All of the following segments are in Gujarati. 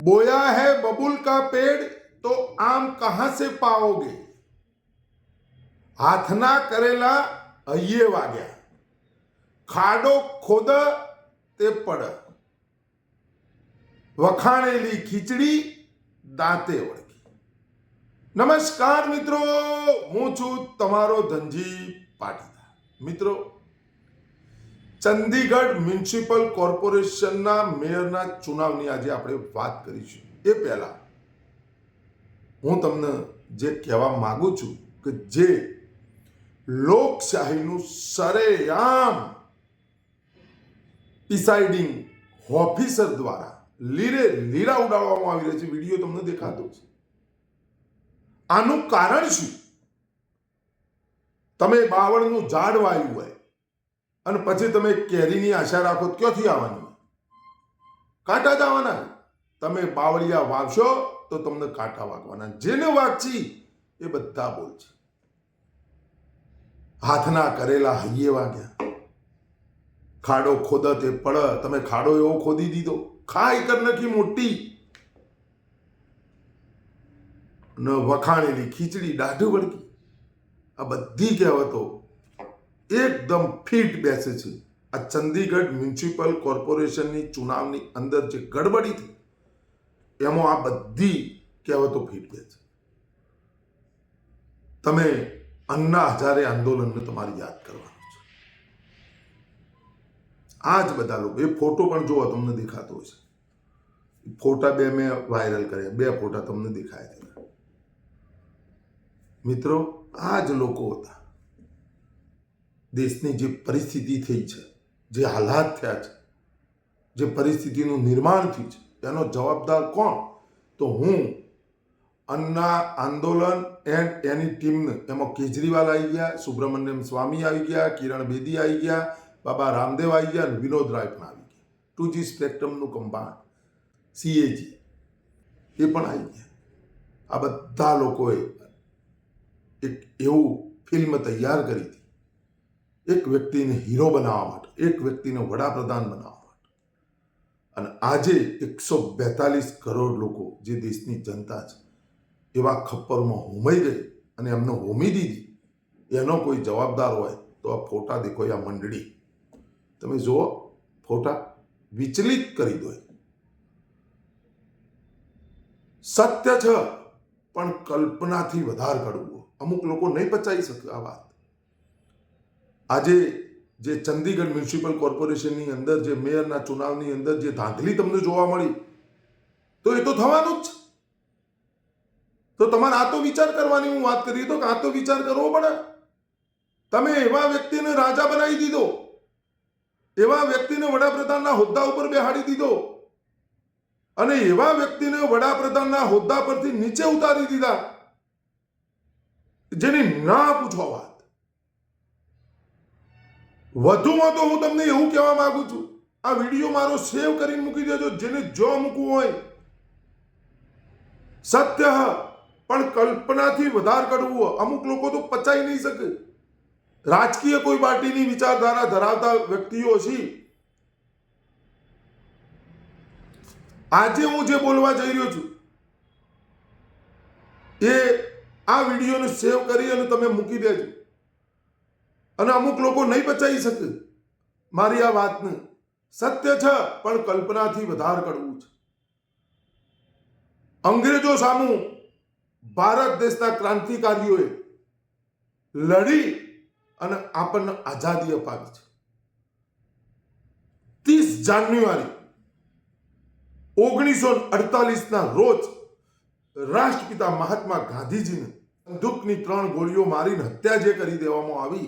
बोया है बबुल का पेड़ तो आम कहां से पाओगे હાથના કરેલા હૈયે વાગ્યા ખાડો ખોદ તે પડ વખાણેલી ખીચડી દાંતે વળગી નમસ્કાર મિત્રો હું છું તમારો ધનજી પાટીદાર મિત્રો ચંદીગઢ મ્યુનિસિપલ કોર્પોરેશનના મેયરના ચુનાવની આજે આપણે વાત કરીશું. એ પહેલા હું તમને જે કહેવા માંગુ છું કે જે લોકશાહીનું સરેઆમ ડિસાઇડિંગ ઓફિસર દ્વારા લીરે લીરા ઉડાડવામાં આવી રહ્યા છે. વીડિયો તમને દેખાતો છે આનું કારણ શું? તમે બાવળનું ઝાડ વાયું હોય અને પછી તમે કેરીની આશા રાખો ક્યાંથી આવવાની? કાંટા જ આવવાના તમે બાવળિયા વાવશો તો તમને કાંટા વાગવાના જેને વાગચી એ બધા બોલ છે હાથના કરેલા હૈયે વાગ્યા. ખાડો ખોદ તે પડ. તમે ખાડો એવો ખોદી દીધો. ખાઈ કર નાખી મોટી. ન વખાણેલી ખીચડી દાઢું વળગી. આ બધી કહેવતો એકદમ ફિટ બેસે છે. આ ચંદીગઢ મ્યુનિસિપલ કોર્પોરેશનની ચુનાવની અંદર જે ગડબડી થઈ, એમાં આ બધી કહેવતો ફિટ બેસે તમે અન્ના હજારે આંદોલનને તમારે યાદ કરવાનું છે. આ જ બધા લોકો, એ ફોટો પણ જોવો, તમને દેખાતો હશે. ફોટા બે મેં વાયરલ કર્યા, બે ફોટા તમને દેખાય છે. મિત્રો આ જ લોકો હતા. દેશની જે પરિસ્થિતિ થઈ છે, જે હાલાત થયા છે, જે પરિસ્થિતિનું નિર્માણ થયું છે એનો જવાબદાર કોણ? તો હું અન્ના આંદોલન એન્ડ એની ટીમને, એમાં કેજરીવાલ આવી ગયા, સુબ્રમણ્યમ સ્વામી આવી ગયા, કિરણ બેદી આવી ગયા, બાબા રામદેવ આવી ગયા વિનોદ રાય પણ આવી ગયા. ટુ જી સ્પેક્ટ્રમનું કમ્બાઉન્ડ સીએજી એ પણ આવી ગયા. આ બધા લોકોએ એક એવું ફિલ્મ તૈયાર કરી હતી. એક વ્યક્તિને હીરો બનાવવા માટે, એક વ્યક્તિને વડાપ્રધાન બનાવવા માટે. અને આજે એકસો બેતાલીસ કરોડ લોકો જે દેશની જનતા છે, એવા ખપ્પરમાં હોમાઈ ગઈ અને એમને હોમી દીધી. એનો કોઈ જવાબદાર હોય તો આ ફોટા દેખો, આ મંડળી. તમે જુઓ, ફોટા વિચલિત કરી દો. સત્ય છે, પણ કલ્પનાથી વધારે કરવું અમુક લોકો નહીં પચાવી શકે આ વાત. આજે જે ચંદીગઢ મ્યુનિસિપલ કોર્પોરેશનની અંદર, જે મેયરના ચુનાવની અંદર જે ધાંધલી તમને જોવા મળી, તો એ તો થવાનું જ. છે તો તમારે આ તો વિચાર કરવાની હું વાત કરી તો આ તો વિચાર કરવો પડે. તમે એવા વ્યક્તિને રાજા બનાવી દીધો. એવા વ્યક્તિને વડાપ્રધાનના હોદ્દા ઉપર બેહાડી દીધો. અને એવા વ્યક્તિને વડાપ્રધાનના હોદ્દા પરથી નીચે ઉતારી દીધા. જેની ના પૂછવા વાત. વધુમાં તો હું તમને એવું કહેવા માગું છું, આ વીડિયો મારો સેવ કરીને મૂકી દેજો, જેને જો મૂકવું હોય. સત્ય પણ કલ્પનાથી વધાર કરવું અમુક લોકો તો પચાઈ નહીં શકે. રાજકીય કોઈ પાર્ટીની વિચારધારા ધરાવતા વ્યક્તિઓ છે. આજે હું જે બોલવા જઈ રહ્યો છું, એ આ વિડીયોને સેવ કરી અને તમે મૂકી દેજો. અને અમુક લોકો નહીં પચાવી શકે. મારી આ વાતને. સત્ય છે, પણ કલ્પનાથી વધાર કરવું છે. અંગ્રેજો સામું ભારત દેશના ક્રાંતિકારીઓએ લડી અને આપણને આઝાદી અપાવી છે. ત્રીસ જાન્યુઆરી ઓગણીસો અડતાલીસના રોજ રાષ્ટ્રપિતા મહાત્મા ગાંધીજીને બંદૂકની ત્રણ ગોળીઓ મારીને હત્યા જે કરી દેવામાં આવી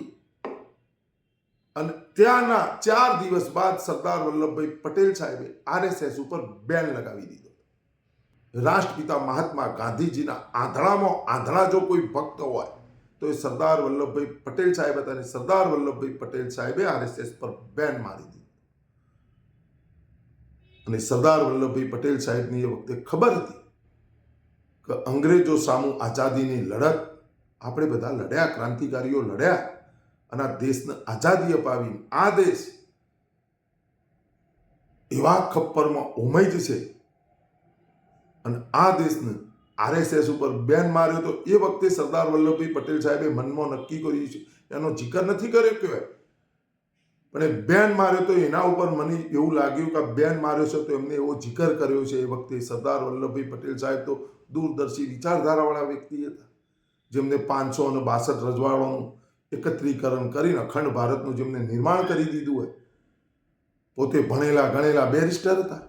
અને ત્યાંના ચાર દિવસ બાદ સરદાર વલ્લભભાઈ પટેલ સાહેબે આરએસએસ ઉપર બેન લગાવી દીધો. રાષ્ટ્રપિતા મહાત્મા ગાંધીજીના આંધળામાં આંધળા જો કોઈ ભક્ત હોય, તો એ સરદાર વલ્લભભાઈ પટેલ સાહેબ હતા અને સરદાર વલ્લભભાઈ પટેલ સાહેબે આરએસએસ પર બેન મારી દીધી. અને સરદાર વલ્લભભાઈ પટેલ સાહેબની એ વખતે ખબર હતી કે અંગ્રેજો સામુ આઝાદીની લડત, આપણે બધા લડ્યા, ક્રાંતિકારીઓ લડ્યા અને આ દેશને આઝાદી અપાવી આ દેશ એવા ખપ્પરમાં ઉમય જશે અને આ દેશને આરએસએસ ઉપર બેન માર્યો તો એ વખતે સરદાર વલ્લભભાઈ પટેલ સાહેબે મનમાં નક્કી કર્યું છે. એનો જિકર નથી કર્યો કહેવાય. પણ એ બેન માર્યો તો એના ઉપર મને એવું લાગ્યું કે બેન માર્યો છે તો એમને એવો જિકર કર્યો છે એ વખતે સરદાર વલ્લભભાઈ પટેલ સાહેબ તો દૂરદર્શી વિચારધારાવાળા વ્યક્તિ હતા. જેમને પાંચસો અને બાસઠ રજવાડાઓનું એકત્રીકરણ કરીને અખંડ ભારતનું જેમને નિર્માણ કરી દીધું હોય, પોતે ભણેલા ગણેલા બેરિસ્ટર હતા.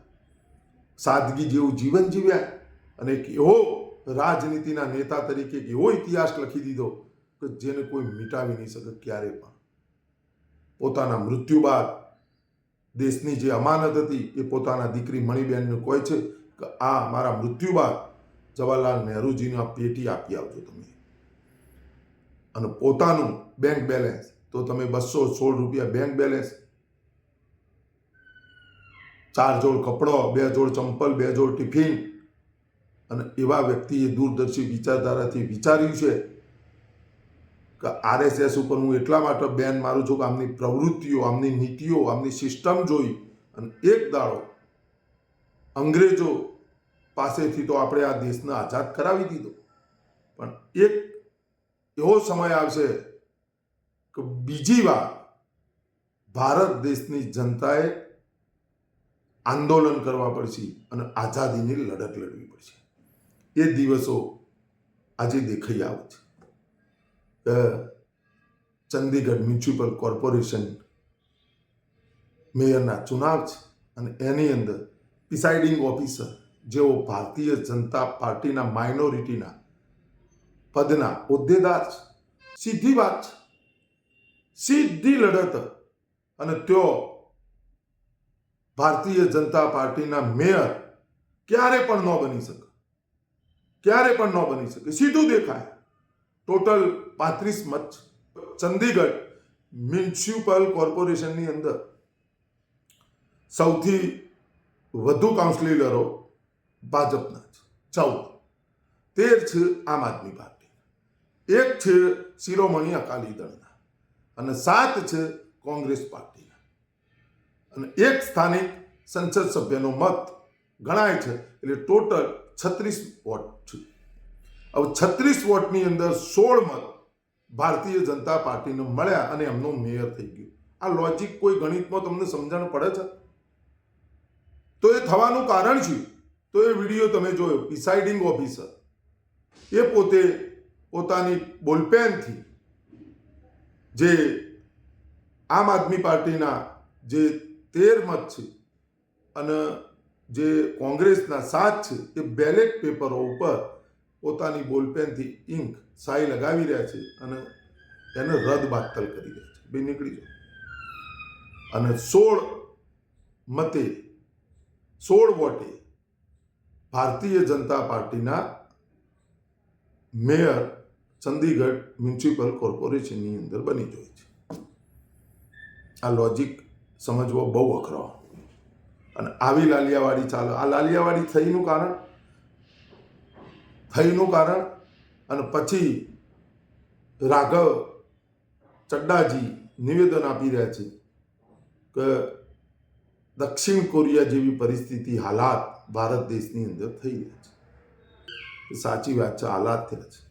સાદગી જેવું જીવન જીવ્યા અને એક એવો રાજનીતિના નેતા તરીકે એક એવો ઇતિહાસ લખી દીધો કે જેને કોઈ મિટાવી નહીં શકે ક્યારે પણ. પોતાના મૃત્યુ બાદ દેશની જે અમાનત હતી એ પોતાના દીકરી મણિબેનને કહે છે કે, આ મારા મૃત્યુ બાદ જવાહરલાલ નહેરુજીને આ પેટી આપી આવજો તમે. અને પોતાનું બેંક બેલેન્સ તો તમે બસો સોળ રૂપિયા બેંક બેલેન્સ ચાર જોડ કપડો, બે જોડ ચંપલ, બે જોડ ટિફિન, અને એવા વ્યક્તિએ દૂરદર્શી વિચારધારાથી વિચાર્યું છે કે આરએસએસ ઉપર હું એટલા માટે બેન મારું છું કે આમની પ્રવૃત્તિઓ, આમની નીતિઓ, આમની સિસ્ટમ જોઈ અને એક દાડો અંગ્રેજો પાસેથી તો આપણે આ દેશને આઝાદ કરાવી દીધો. પણ એક એવો સમય આવશે કે બીજી વાર ભારત દેશની જનતાએ આંદોલન કરવા પડશે અને આઝાદીની લડત લડવી પડશે. એ દિવસો આજે દેખાઈ આવે છે. ચંદીગઢ મ્યુનિસિપલ કોર્પોરેશન મેયરના ચુનાવ છે અને એની અંદર પ્રિસાઇડિંગ ઓફિસર જેઓ ભારતીય જનતા પાર્ટીના માઇનોરિટીના પદના હોદ્દેદાર સીધી વાત છે. સીધી લડત અને તેઓ ભારતીય જનતા પાર્ટીના મેયર ક્યારે પણ ન બની શકે. ક્યારે પણ ન બની શકે. સીધું દેખાય. ટોટલ પાંત્રીસ મત. ચંદીગઢ મ્યુનિસિપલ કોર્પોરેશનની અંદર સૌથી વધુ કાઉન્સિલરો ભાજપના છે. ચૌદ. તેર છે આમ આદમી પાર્ટી. એક છે શિરોમણી અકાલી દળના અને સાત છે કોંગ્રેસ પાર્ટીના. અને એક સ્થાનિક સંસદ સભ્યનો મત ગણાય છે, એટલે ટોટલ છત્રીસ વોટ છે. હવે છત્રીસ વોટની અંદર સોળ મત ભારતીય જનતા પાર્ટીને મળ્યા અને એમનું મેયર થઈ ગયો. આ લોજિક કોઈ ગણિતમાં તમને સમજણ પડે છે? તો એ થવાનું કારણ છે તો એ વીડિયો તમે જોયો પ્રિસાઇડિંગ ઓફિસર એ પોતે પોતાની બોલપેનથી જે આમ આદમી પાર્ટીના જે તેર મત છે અને જે કોંગ્રેસના સાત છે, એ બેલેટ પેપરો ઉપર પોતાની બોલપેનથી ઇંક સાઈ લગાવી રહ્યા છે અને એને રદ બાતલ કરી રહ્યા છે. બે નીકળી જાય અને સોળ મતે, સોળ વોટે ભારતીય જનતા પાર્ટીના મેયર ચંદીગઢ મ્યુનિસિપલ કોર્પોરેશનની અંદર બની જોઈ છે. આ લોજિક સમજવો બહુ અઘરો. અને આવી લાલિયાવાડી ચાલે, આ લાલિયાવાડી થઈનું કારણ? થઈનું કારણ? અને પછી રાઘવ ચડ્ડાજી નિવેદન આપી રહ્યા છે કે દક્ષિણ કોરિયા જેવી પરિસ્થિતિ હાલાત ભારત દેશની અંદર થઈ રહ્યા છે. સાચી વાત છે, હાલાત થયા છે.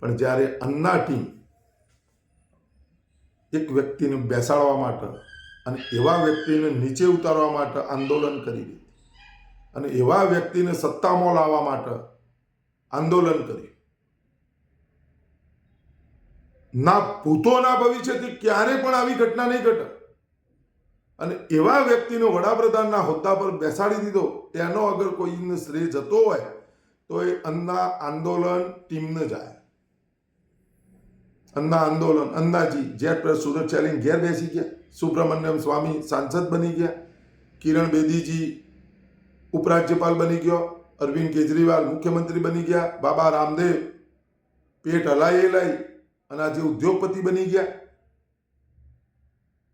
પણ જ્યારે અન્ના ટીમ એક વ્યક્તિને બેસાડવા માટે અને એવા વ્યક્તિને નીચે ઉતારવા માટે આંદોલન કરી દીધું અને એવા વ્યક્તિને સત્તામાં લાવવા માટે આંદોલન કર્યું ના ભૂતોના ભવિષ્યથી ક્યારે પણ આવી ઘટના નહીં ઘટે. અને એવા વ્યક્તિને વડાપ્રધાનના હોદ્દા પર બેસાડી દીધો, તેનો અગર કોઈને શ્રેય જતો હોય તો એ અન્ના આંદોલન ટીમને જાય. અન્ના આંદોલન, અન્નાજી, જેટ પર સુરત ચેલિંગ ઘેર બેસી ગયા. સુબ્રમણ્યમ સ્વામી સાંસદ બની ગયા. કિરણ બેદીજી ઉપરાજ્યપાલ બની ગયો. અરવિંદ કેજરીવાલ મુખ્યમંત્રી બની ગયા. બાબા રામદેવ પેટ હલાઈ હલાઈ અને આજે ઉદ્યોગપતિ બની ગયા.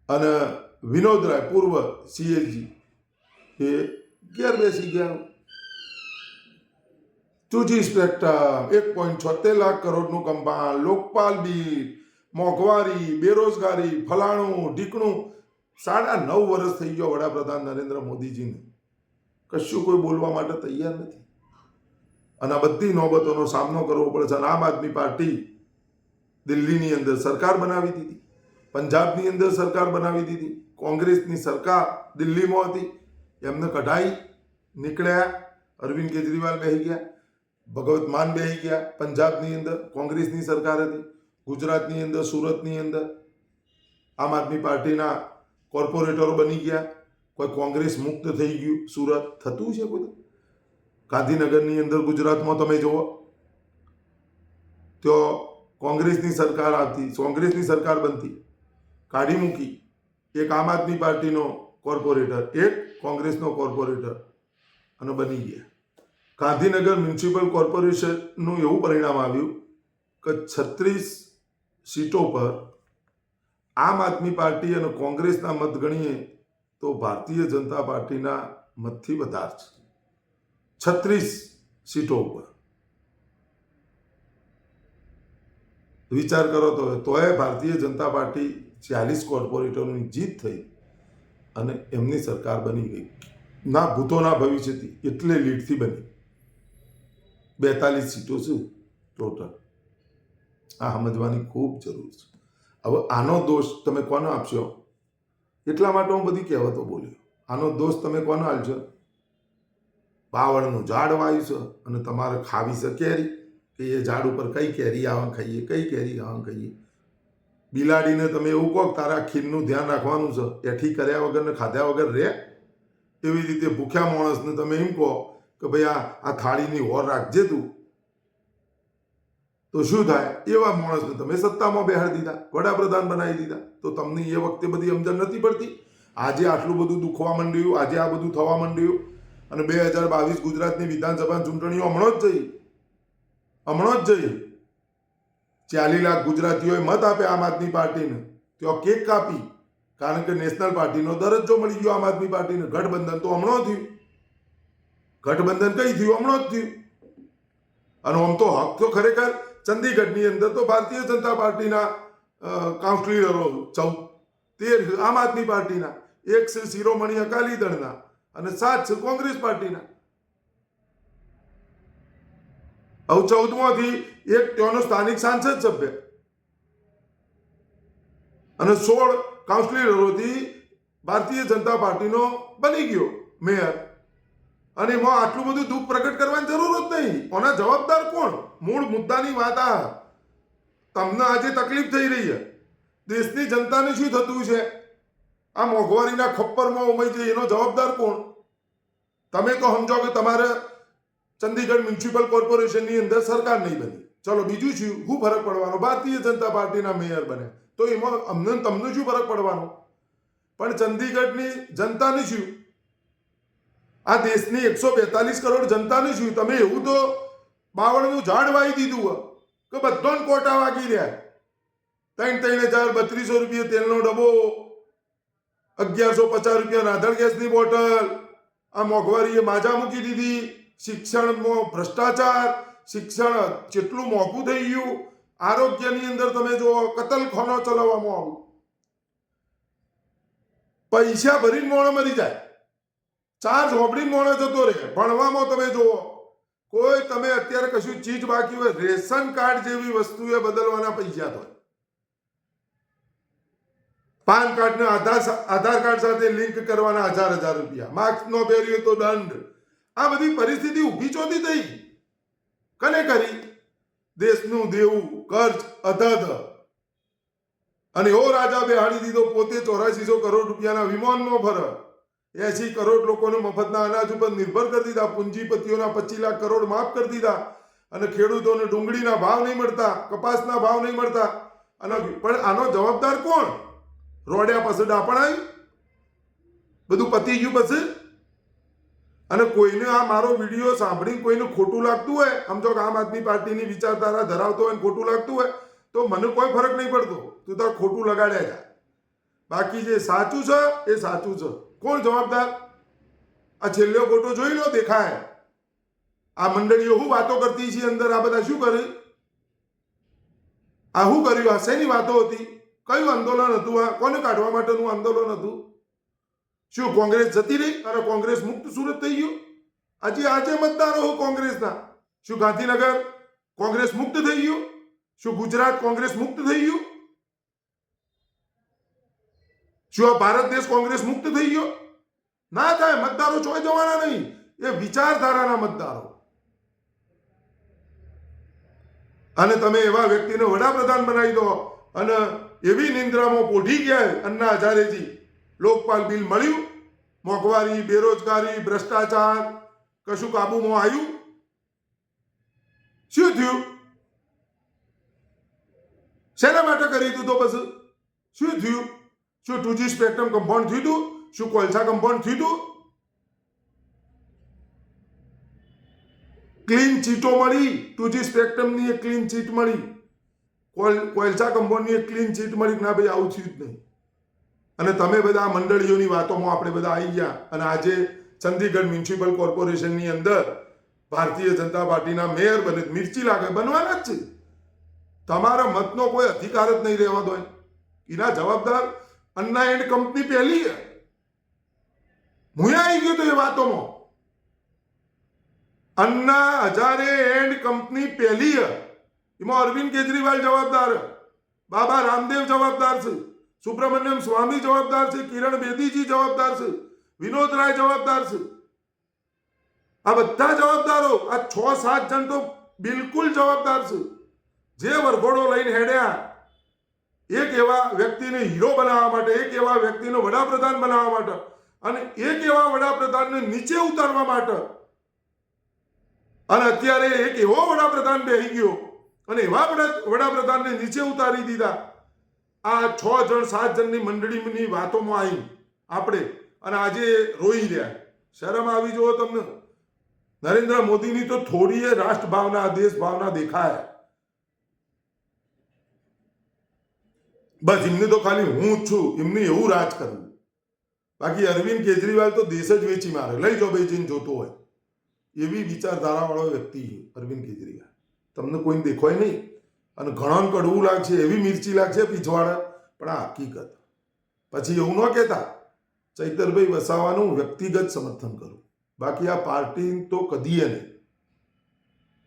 અને વિનોદ રાય પૂર્વ સીએજી એ ઘેર બેસી ગયા. ટુજી સ્પેક્ટ્રમ એક પોઈન્ટ છોતેર લાખ કરોડનું કંપાઉન્ડ લોકપાલ બિલ મોંઘવારી, બેરોજગારી, ફલાણું, ઢીકણું. સાડા નવ વર્ષ થઈ ગયો વડાપ્રધાન નરેન્દ્ર મોદીજીને. કશું કોઈ બોલવા માટે તૈયાર નથી. અને આ બધી નોબતોનો સામનો કરવો પડે છે. અને આમ આદમી પાર્ટી દિલ્હીની અંદર સરકાર બનાવી દીધી. પંજાબની અંદર સરકાર બનાવી દીધી. કોંગ્રેસની સરકાર દિલ્હીમાં હતી. એમને કઢાઈ નીકળ્યા. અરવિંદ કેજરીવાલ બેસી ગયા. ભગવત માન બેહી ગયા. પંજાબની અંદર, કોંગ્રેસની સરકાર હતી. ગુજરાતની અંદર, સુરતની અંદર આમ આદમી પાર્ટીના કોર્પોરેટરો બની ગયા. કોઈ કોંગ્રેસ મુક્ત થઈ ગયું. સુરત થતું છે બધું. ગાંધીનગરની અંદર ગુજરાતમાં તમે જુઓ. તો કોંગ્રેસની સરકાર આવતી, કોંગ્રેસની સરકાર બનતી. કાઢી મૂકી. એક આમ આદમી પાર્ટીનો કોર્પોરેટર, એક કોંગ્રેસનો કોર્પોરેટર અને બની ગયા. ગાંધીનગર મ્યુનિસિપલ કોર્પોરેશનનું એવું પરિણામ આવ્યું કે છત્રીસ સીટો પર આમ આદમી પાર્ટી અને કોંગ્રેસના મત ગણીએ તો ભારતીય જનતા પાર્ટીના મતથી વધારે છે. છત્રીસ સીટો ઉપર. વિચાર કરો તો તોય ભારતીય જનતા પાર્ટી ચાલીસ કોર્પોરેટરોની જીત થઈ અને એમની સરકાર બની ગઈ. ના ભૂતોના ભવિષ્યથી, એટલે લીડથી બની. બેતાલીસ સીટો છે ટોટલ. આ સમજવાની ખૂબ જરૂર છે. હવે આનો દોષ તમે કોને આપશો? એટલા માટે હું બધી કહેવતો બોલ્યો આનો દોષ તમે કોને આપશો? બાવળનું ઝાડ વાયુ છે અને તમારે ખાવી છે કેરી, કે એ ઝાડ ઉપર કઈ કેરી આવા ખાઈએ, કઈ કેરી આવા ખાઈએ. બિલાડીને તમે એવું કહો તારા ખીરનું ધ્યાન રાખવાનું છે. એઠી કર્યા વગર ને ખાધ્યા વગર રહે એવી રીતે ભૂખ્યા માણસને તમે એમ કહો કે ભાઈ આ આ થાળીની હોર રાખજે તું. તો શું થાય? એવા માણસને તમે સત્તામાં બેહાડી દીધા, વડાપ્રધાન બનાવી દીધા. તો તમને એ વખતે બધી સમજણ નથી પડતી? આજે આટલું બધું દુખવા માંડ્યું, આજે આ બધું થવા માંડ્યું. અને બે હજાર બાવીસ ગુજરાતની વિધાનસભા ચૂંટણીઓ હમણાં જ જઈ. હમણાં જ જઈ. ચાલી લાખ ગુજરાતીઓએ મત આપ્યા આમ આદમી પાર્ટીને. ત્યાં કેક કાપી. કારણ કે નેશનલ પાર્ટીનો દરજ્જો મળી ગયો આમ આદમી પાર્ટીને. ગઠબંધન તો હમણાં થયું. ગઠબંધન કઈ થયું? હમણાં જ થયું. અને આમ તો હક તો ખરેખર ચંદીગઢની અંદર તો ભારતીય જનતા પાર્ટીના કાઉન્સિલરો ચૌદ, તેર આમ આદમી પાર્ટીના, એક છે શિરોમણી અકાલી દળના અને સાત છે કોંગ્રેસ પાર્ટીના. હવે ચૌદમાંથી એક ત્યાંનો સ્થાનિક સાંસદ સભ્ય. અને સોળ કાઉન્સિલરોથી ભારતીય જનતા પાર્ટીનો બની ગયો મેયર. અને એમાં આટલું બધું દુઃખ પ્રગટ કરવાની જરૂર જ નહીં. કોના જવાબદાર કોણ? મૂળ મુદ્દાની વાત આ. તમને આજે તકલીફ થઈ રહી છે. દેશની જનતાને શું થતું છે? આ મોંઘવારીના ખપ્પરમાં ઉમાઈ જઈએ એનો જવાબદાર કોણ? તમે તો સમજો કે તમારે ચંદીગઢ મ્યુનિસિપલ કોર્પોરેશનની અંદર સરકાર નહીં બની. ચલો, બીજું શું? શું ફરક પડવાનો? ભારતીય જનતા પાર્ટીના મેયર બને. તો એમાં અમને તમને શું ફરક પડવાનો? પણ ચંદીગઢની જનતાને શું? આ દેશની એકસો બેતાલીસ કરોડ જનતાને શું તમે એવું તો બાવળનું ઝાડ વાવી દીધું કે બધાને કોટા વાગી રહ્યા. ત્રણ ત્રણ હજાર બત્રીસો રૂપિયા તેલનો ડબ્બો, અગિયારસો પચાસ રૂપિયા રાધણ ગેસની બોટલ, આ મોંઘવારીએ માજા મૂકી દીધી. શિક્ષણમાં ભ્રષ્ટાચાર, શિક્ષણ જેટલું મોંઘું થઈ ગયું, આરોગ્યની અંદર તમે જો કતલખાનો ચલાવવામાં આવું પૈસા ભરીને મોણ મરી જાય. ચાર ઝોપડી મોણે જતો રહે. ભણવામાં તમે જુઓ, કોઈ તમે અત્યારે કશું ચીજ બાકી હોય, રેશન કાર્ડ જેવી વસ્તુ એ બદલવાના પૈસા તો. પાન કાર્ડ ને આધાર આધાર કાર્ડ સાથે લિંક કરવાના હજાર હજાર રૂપિયા. માર્ક્સ નો પહેર્યું તો દંડ. આ બધી પરિસ્થિતિ ઊભી ચોથી થઈ. કને કરી? દેશનું દેવું ખર્ચ અધધ. અને એવો રાજા બેહાડી દીધો, પોતે ચોરાસીસો કરોડ રૂપિયાના વિમાનમાં ફરે એસી કરોડ લોકોને મફતના અનાજ ઉપર નિર્ભર કરી દીધા. પૂંજીપતિઓના પચીસ લાખ કરોડ માફ કરી દીધા. અને ખેડૂતોને ડુંગળીના ભાવ નહીં મળતા, કપાસના ભાવ નહીં મળતા. અને પણ આનો જવાબદાર કોણ? રોડ્યા પાસે ડાપણ બધું પતી ગયું પછી. અને કોઈને આ મારો વીડિયો સાંભળીને કોઈને ખોટું લાગતું હોય, આમ જો આમ આદમી પાર્ટીની વિચારધારા ધરાવતો હોય ખોટું લાગતું હોય, તો મને કોઈ ફરક નહીં પડતો. તું તાર ખોટું લગાડ્યા જા. બાકી જે સાચું છે, એ સાચું છે. કોણ જવાબદાર? આ છેલ્લો ફોટો જોઈ લો, દેખાય. આ મંડળીઓ શું વાતો કરતી છે અંદર, આ બધા શું કરે આ શું કર્યું? આ શેની વાતો હતી? કયું આંદોલન હતું? આ કોને કાઢવા માટેનું આંદોલન હતું? શું કોંગ્રેસ જતી રહી? અને કોંગ્રેસ મુક્ત સુરત થઈ ગયું? આજે આજે મતદારો હું કોંગ્રેસના. શું ગાંધીનગર કોંગ્રેસ મુક્ત થઈ ગયું? શું ગુજરાત કોંગ્રેસ મુક્ત થઈ ગયું? શું આ ભારત દેશ કોંગ્રેસ મુક્ત થઈ ગયો? ના થાય, મતદારો ચોય જવાના નહીં. એ વિચારધારાના મતદારો. અને તમે એવા વ્યક્તિને વડાપ્રધાન બનાવી દો. અને એવી નિંદ્રામાં પોઢી ગયા અન્ના હજારેજી. લોકપાલ બિલ મળ્યું. મોંઘવારી, બેરોજગારી, ભ્રષ્ટાચાર કશું કાબુમાં આવ્યું? શું થયું? શેના માટે કરી દીધું તો પછી? શું થયું? શું ટુજી સ્પેક્ટ્રમ કમ્પાઉન્ડ થયું હતું શું કોલસા કમ્પાઉન્ડ થયું હતું ક્લીન ચીટો મળી. ટુજી સ્પેક્ટ્રમની એક ક્લીન ચીટ મળી. કોલ, કોલસા કમ્પાઉન્ડની એક ક્લીન ચીટ મળી ના ભાઈ, આવું થયું જ નહીં. અને તમે બધા મંડળીઓની વાતોમાં આપણે બધા આવી ગયા. અને આજે ચંદીગઢ મ્યુનિસિપલ કોર્પોરેશનની અંદર ભારતીય જનતા પાર્ટીના મેયર બને, મિર્ચી લાગે, બનવાના જ છે. તમારા મતનો કોઈ અધિકાર જ નહીં રહેવા દો એના જવાબદાર અન્ના એન્ડ કંપની પહેલી છે. હું આવી ગયો તો એ વાતોમાં. અન્ના, હજારે એન્ડ કંપની પહેલી છે. એમાં અરવિંદ કેજરીવાલ જવાબદાર બાબા રામદેવ જવાબદાર છે. સુબ્રમણ્યમ સ્વામી જવાબદાર છે. કિરણ બેદીજી જવાબદાર છે. વિનોદ રાય જવાબદાર છે. આ બધા જવાબદારો, આ છ સાત જણ તો બિલકુલ જવાબદાર છે. જે વરઘોડો લઈને હેડ્યા એક એવા વ્યક્તિને હીરો બનાવવા માટે, એક એવા વ્યક્તિને વડાપ્રધાન બનાવવા માટે અને એક એવા વડાપ્રધાનને નીચે ઉતારવા માટે. અને અત્યારે એક એવો વડાપ્રધાન બેહી ગયો અને એવા વડાપ્રધાનને નીચે ઉતારી દીધા. આ છ જણ, સાત જણની મંડળીની વાતોમાં આવી આપણે અને આજે રોઈ રહ્યા. શરમ આવી જુઓ તમને? નરેન્દ્ર મોદીની તો થોડી રાષ્ટ્ર ભાવના દેશ ભાવના દેખાય. બસ એમને તો ખાલી હું છું, એમને એવું રાજ કરવું બાકી અરવિંદ કેજરીવાલ તો દેશ જ વેચી મારે. લઈ જાઓ બેચીને જોતો હોય. એવી વિચારધારાવાળો વ્યક્તિ અરવિંદ કેજરીવાલ. તમને કોઈને દેખાય નહીં. અને ઘણો કડવું લાગશે, એવી મિર્ચી લાગશે પીછવાડા. પણ આ હકીકત. પછી એવું ન કહેતા. ચૈતરભાઈ વસાવાનું વ્યક્તિગત સમર્થન કરું. બાકી આ પાર્ટી તો કદીએ નહીં.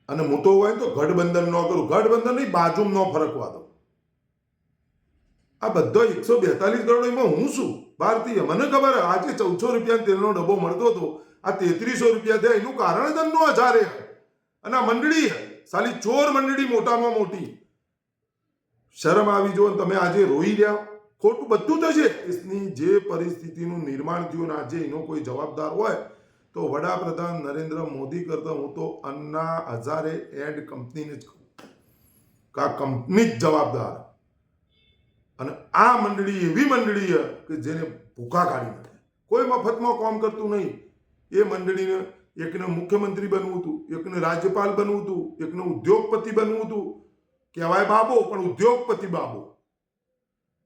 અને મોટો હોય તો ગઠબંધન ન કરું. ગઠબંધન નહીં બાજુમાં ન ફરકવા દો આ બધો એકસો બેતાલીસ કરોડ એમાં હું શું ભારતીય, મને ખબર આજે ચૌદસો રૂપિયા તેલનો ડબ્બો મળતો હતો. આ તેત્રીસો રૂપિયા થયા, એનું કારણ જ અન્નો હજારે અને આ મંડળી સાલી ચોર મંડળી મોટામાં મોટી. શરમ આવી જો તમે આજે રોઈ રહ્યા ખોટું બધું થશે. દેશની જે પરિસ્થિતિનું નિર્માણ થયું આજે એનો કોઈ જવાબદાર હોય, તો વડાપ્રધાન નરેન્દ્ર મોદી કરતા હું તો અન્ના હજારે એડ કંપનીને જ કહું. કંપની જ જવાબદાર અને આ મંડળી એવી મંડળી કે જેને ભૂખા કાઢી નાખે. કોઈ મફતમાં કામ કરતું નહીં. એ મંડળીને એકને મુખ્યમંત્રી બનવું હતું, એકને રાજ્યપાલ બનવું હતું, એકને ઉદ્યોગપતિ બનવું હતું. કહેવાય બાબો, પણ ઉદ્યોગપતિ બાબો.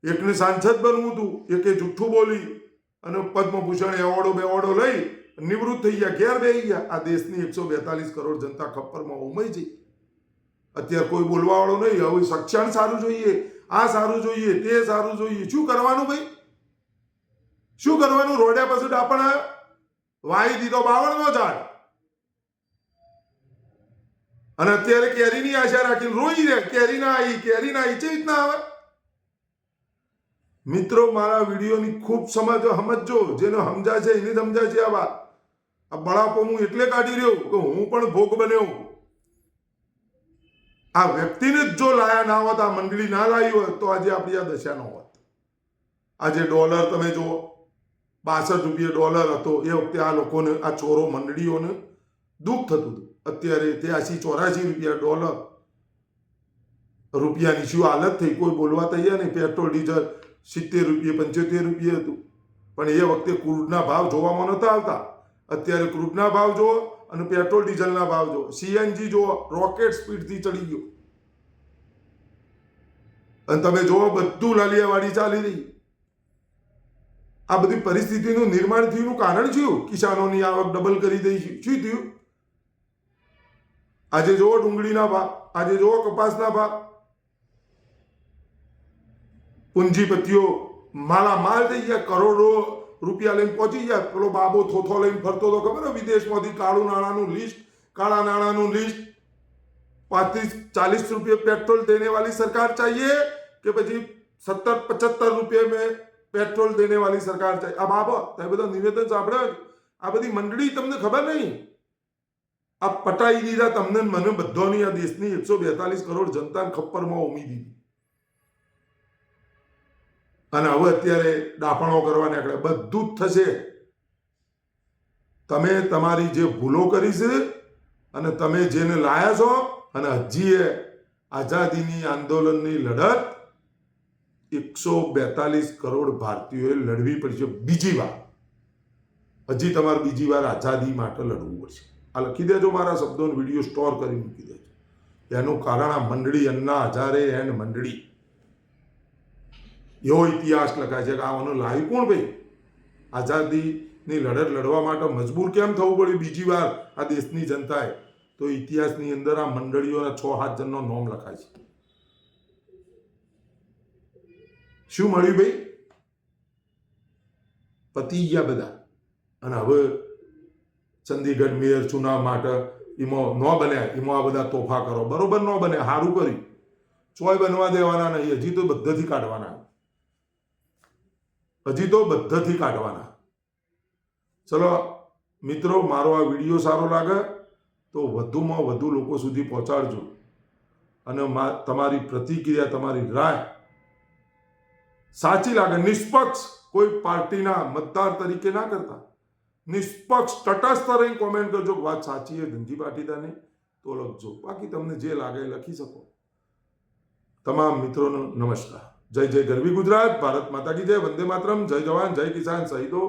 એકને સાંસદ બનવું હતું, એકે જુઠ્ઠું બોલી અને પદ્મભૂષણ એવોર્ડો બેવોર્ડો લઈ નિવૃત્ત થઈ ગયા, ઘેર બેહી ગયા. આ દેશની એકસો બેતાલીસ કરોડ જનતા ખપ્પરમાં ઉમઈ જઈ અત્યારે કોઈ બોલવાવાળો નહીં, હવે શિક્ષણ સારું જોઈએ. આ સારું જોઈએ, તે સારું જોઈએ. શું કરવાનું ભાઈ? શું કરવાનું? રોડ્યા પછી ડાપણ વાઈ દીધો બાવળનો ઝાડ. અને અત્યારે કેરીની આશા રાખીને રોઈ રે કેરી ના આવી કેરી ના આવી છે રીતના આવે? મિત્રો, મારા વિડીયોની ખૂબ સમજ જેને સમજાય છે, એને સમજાય છે આ વાત. આ બળાપો હું એટલે કાઢી રહ્યો કે હું પણ ભોગ બન્યો. આ વ્યક્તિને જ જો લાયા ના હોત, આ મંડળી ના લાવી હોત, તો આજે આપણી આ દશા ન હોત. આજે ડોલર તમે જુઓ, બાસઠ રૂપિયા ડોલર હતો. એ વખતે આ લોકોને, આ ચોરો મંડળીઓને દુઃખ થતું હતું. અત્યારે ત્યાંસી, ચોરાસી રૂપિયા ડોલર રૂપિયાની શું હાલત થઈ? કોઈ બોલવા તૈયાર નહીં. પેટ્રોલ, ડીઝલ સિત્તેર રૂપિયા, પંચોતેર રૂપિયા હતું. પણ એ વખતે ક્રૂડના ભાવ જોવામાં નહોતા આવતા. અત્યારે ક્રૂડના ભાવ જુઓ અને પેટ્રોલ ડીઝલના ભાવ જો સીએનજી જો રોકેટ સ્પીડથી ચડી ગયો. અને તમે જુઓ, બધું લાલિયાવાડી ચાલી રહી. આ બધી પરિસ્થિતિનું નિર્માણ થયું કારણ થયું કિસાનોની આવક ડબલ કરી દઈ શું થયું? આજે જુઓ ડુંગળીના ભાવ, આજે જુઓ કપાસના ભાવ. પૂંજીપતિઓ માલા માલ થઈ ગયા, કરોડો રૂપિયા લઈને પહોંચી જાય પેલો બાબો થોથો લઈને ફરતો હતો ખબર વિદેશમાંથી કાળું નાણાંનું લિસ્ટ કાળા નાણાંનું લિસ્ટ પાંત્રીસ, ચાલીસ રૂપિયા પેટ્રોલ દેને વાલી સરકાર ચાહીએ કે પછી સત્તર પચહત્તર રૂપિયા મેં પેટ્રોલ દેને વાલી સરકાર ચાહીએ આ બાબત એ બધા નિવેદન સાંભળ્યો આ બધી મંડળી તમને ખબર નહીં? આ પટાઈ દીધા તમને મને બધોની આ દેશની એકસો બેતાલીસ કરોડ જનતાને ખપ્પરમાં ઉમી દીધી. અને હવે અત્યારે ડાપણો કરવા નીકળે બધું જ થશે. તમે તમારી જે ભૂલો કરી છે અને તમે જેને લાયા છો અને હજી એ આઝાદીની આંદોલનની લડત એકસો બેતાલીસ કરોડ ભારતીયોએ લડવી પડશે બીજી વાર. હજી તમારે બીજી વાર આઝાદી માટે લડવું પડશે. આ લખી દેજો મારા શબ્દોનો, વીડિયો સ્ટોર કરી મૂકી દેજો. એનું કારણ આ મંડળી અન્ના હજારે એન્ડ મંડળી. એવો ઇતિહાસ લખાય છે કે આ લાવી કોણ ભાઈ? આઝાદીની લડત લડવા માટે મજબૂર કેમ થવું પડ્યું? બીજી વાર આ દેશની જનતાએ. તો ઇતિહાસની અંદર આ મંડળીઓના છ હાથ જણનો નોમ લખાય છે. શું મળ્યું ભાઈ? પતી ગયા બધા. અને હવે ચંદીગઢ મેયર ચુનાવ માટે એમાં ન બન્યા. એમાં આ બધા તોફા કરો. બરોબર ન બને સારું કર્યું. ચોય બનવા દેવાના નહીં. હજી તો બધાથી કાઢવાના. હજી તો બધાથી કાઢવાના. ચલો, મિત્રો, મારો આ વીડિયો સારો લાગે તો વધુમાં વધુ લોકો સુધી પહોંચાડજો. અને તમારી પ્રતિક્રિયા, તમારી રાય સાચી લાગે. નિષ્પક્ષ કોઈ પાર્ટીના મતદાર તરીકે ના કરતા. નિષ્પક્ષ, તટસ્થ રહી કોમેન્ટ કરજો. વાત સાચી છે ધનજી પાટીદારની. તો લખજો. બાકી તમને જે લાગે એ લખી શકો. તમામ મિત્રોનો નમસ્કાર. જય જય ગરવી ગુજરાત, ભારત માતા કી જય, વંદે માતરમ, જય જવાન, જય કિસાન, શહીદો.